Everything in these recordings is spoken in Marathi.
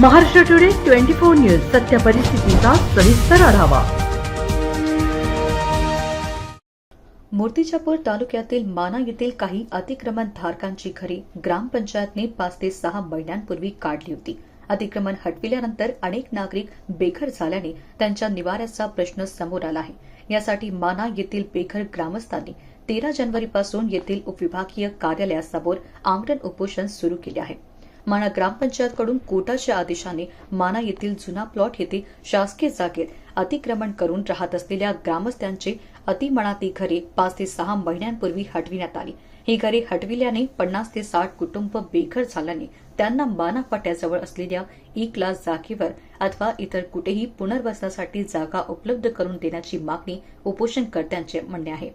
Maharashtra today twenty four news सत्य परिस्थितीचा सविस्तर आढावा. मूर्तिजापूर तालुक्यातील माना येथील काही अतिक्रमण धारकांची घरे ग्रामपंचायतने पाच ते सहा महिन्यांपूर्वी काढली होती. अतिक्रमण हटविल्यानंतर अनेक नागरिक बेघर झाल्याने त्यांच्या निवाऱ्याचा प्रश्न समोर आला आहे. यासाठी माना येथील बेघर ग्रामस्थांनी तेरा जानेवारीपासून येथील उपविभागीय कार्यालयासमोर आमरण उपोषण सुरू केले आहे. माना ग्रामपंचायतकडून कोर्टाच्या आदेशाने माना येथील जुना प्लॉट येथे शासकीय जागेत अतिक्रमण करून राहत असलेल्या ग्रामस्थांचे अतिमनाती घरे पाच ते सहा महिन्यांपूर्वी हटविण्यात आली. ही घरे हटविल्याने पन्नास ते साठ कुटुंब बेघर झाल्याने त्यांना माना फाट्याजवळ असलेल्या ई क्लास जागेवर अथवा इतर कुठेही पुनर्वसनासाठी जागा उपलब्ध करून देण्याची मागणी उपोषणकर्त्यांचे म्हणणे आहे.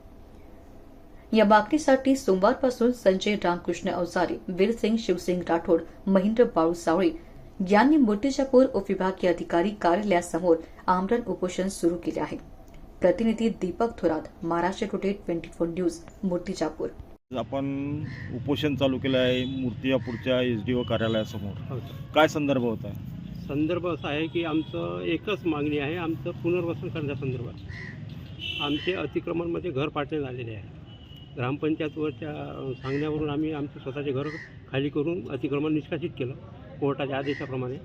या मागणीसाठी सोमवारपासून संजय रामकृष्ण अवजारे वीरसिंग शिवसिंग राठोड महेंद्र बाळू सावळे यांनी मूर्तिजापूर उपविभागीय अधिकारी कार्यालयासमोर आमरण उपोषण सुरू केले आहे. प्रतिनिधी Deepak Thorat Maharashtra today twenty four news Murtizapur. आपण उपोषण चालू केलं आहे मूर्तिजापूरच्या एस डी ओ कार्यालयासमोर. काय संदर्भ होता संदर्भ असा आहे की आमचं एकच मागणी आहे आमचं पुनर्वसन करण्यासंदर्भात. आमचे अतिक्रमणमध्ये घर पाडण्यात आलेले आहे. ग्रामपंचायतवरच्या सांगण्यावरून आम्ही आमचे स्वतःचे घर खाली करून अतिक्रमण निष्कासित केलं कोर्टाच्या आदेशाप्रमाणे.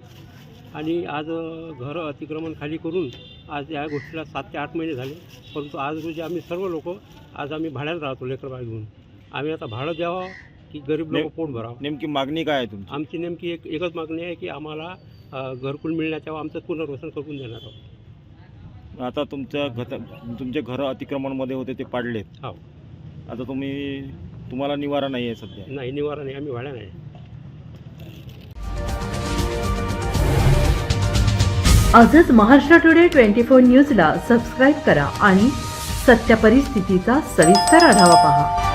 आणि आज घरं अतिक्रमण खाली करून आज या गोष्टीला सात ते आठ महिने झाले. परंतु आज रोजी आम्ही सर्व लोक आज आम्ही भाड्यानं राहतो लेकरबाळ घेऊन. आम्ही आता भाडं द्यावं की गरीब लोक पोट भरावं? नेमकी मागणी काय आहे तुमची? आमची नेमकी एक एकच मागणी आहे की आम्हाला अ, घरकुल मिळण्याच्या आमचं पुनर्वसन करून देणार आहोत. आता तुमच्या घत तुमचे घरं अतिक्रमणमध्ये होते ते पाडलेत. हो. आता तुम्ही तुम्हाला निवारा नाही आहे सध्या. नाही निवारा नाही. आम्ही भाड्या नाही आजच महाराष्ट्र टुडे ट्वेंटी फोर न्यूजला सबस्क्राईब करा आणि सत्य परिस्थितीचा सविस्तर आढावा पहा.